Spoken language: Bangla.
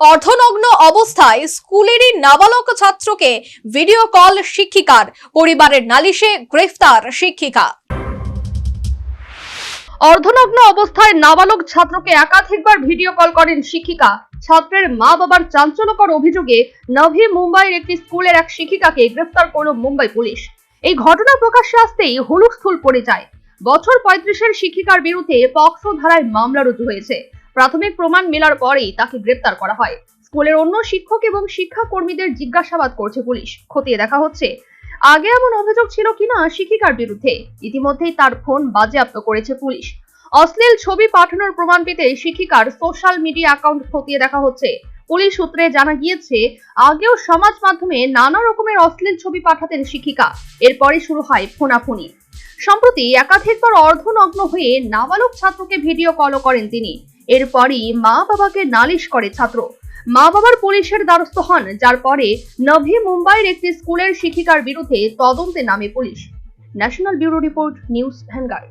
অর্ধনগ্ন অবস্থায় স্কুলেরই নাবালক ছাত্রকে ভিডিও কল শিক্ষিকার। পরিবারের নালিশে গ্রেফতার শিক্ষিকা। অর্ধনগ্ন অবস্থায় নাবালক ছাত্রকে একাধিকবার ভিডিও কল করেন শিক্ষিকা। ছাত্রের মা বাবার চাঞ্চল্যকর অভিযোগে নভি মুম্বাইয়ের একটি স্কুলের এক শিক্ষিকাকে গ্রেফতার করল মুম্বাই পুলিশ। এই ঘটনা প্রকাশ্যে আসতেই হুলুস্থুল পড়ে যায়। বছর পঁয়ত্রিশের শিক্ষিকার বিরুদ্ধে পক্সো ধারায় মামলা রুজু হয়েছে। প্রাথমিক প্রমাণ মেলার পরেই তাকে গ্রেপ্তার করা হয়। স্কুলের অন্য শিক্ষক এবং শিক্ষাকর্মীদের জিজ্ঞাসাবাদ করছে পুলিশ। খতিয়ে দেখা হচ্ছে, আগে এমন অভিযোগ ছিল কিনা শিক্ষিকার বিরুদ্ধে। ইতিমধ্যেই তার ফোন বাজেয়াপ্ত করেছে পুলিশ। অশ্লীল ছবি পাঠানোর প্রমাণ পেতে শিক্ষিকার সোশ্যাল মিডিয়া অ্যাকাউন্ট খতিয়ে দেখা হচ্ছে। পুলিশ সূত্রে জানা গিয়েছে, আগেও সমাজ মাধ্যমে নানা রকমের অশ্লীল ছবি পাঠাতেন শিক্ষিকা। এরপরই শুরু হয় ফোনাফুনি। সম্প্রতি একাধিকবার অর্ধনগ্ন হয়ে নাবালক ছাত্রকে ভিডিও কলও করেন তিনি। এরপরই মা বাবাকে নালিশ করে ছাত্র। মা বাবার পুলিশের দ্বারস্থ হন, যার পরে নভি মুম্বাইয়ের একটি স্কুলের শিক্ষিকার বিরুদ্ধে তদন্তে নামে police. National bureau report, news Vanguard.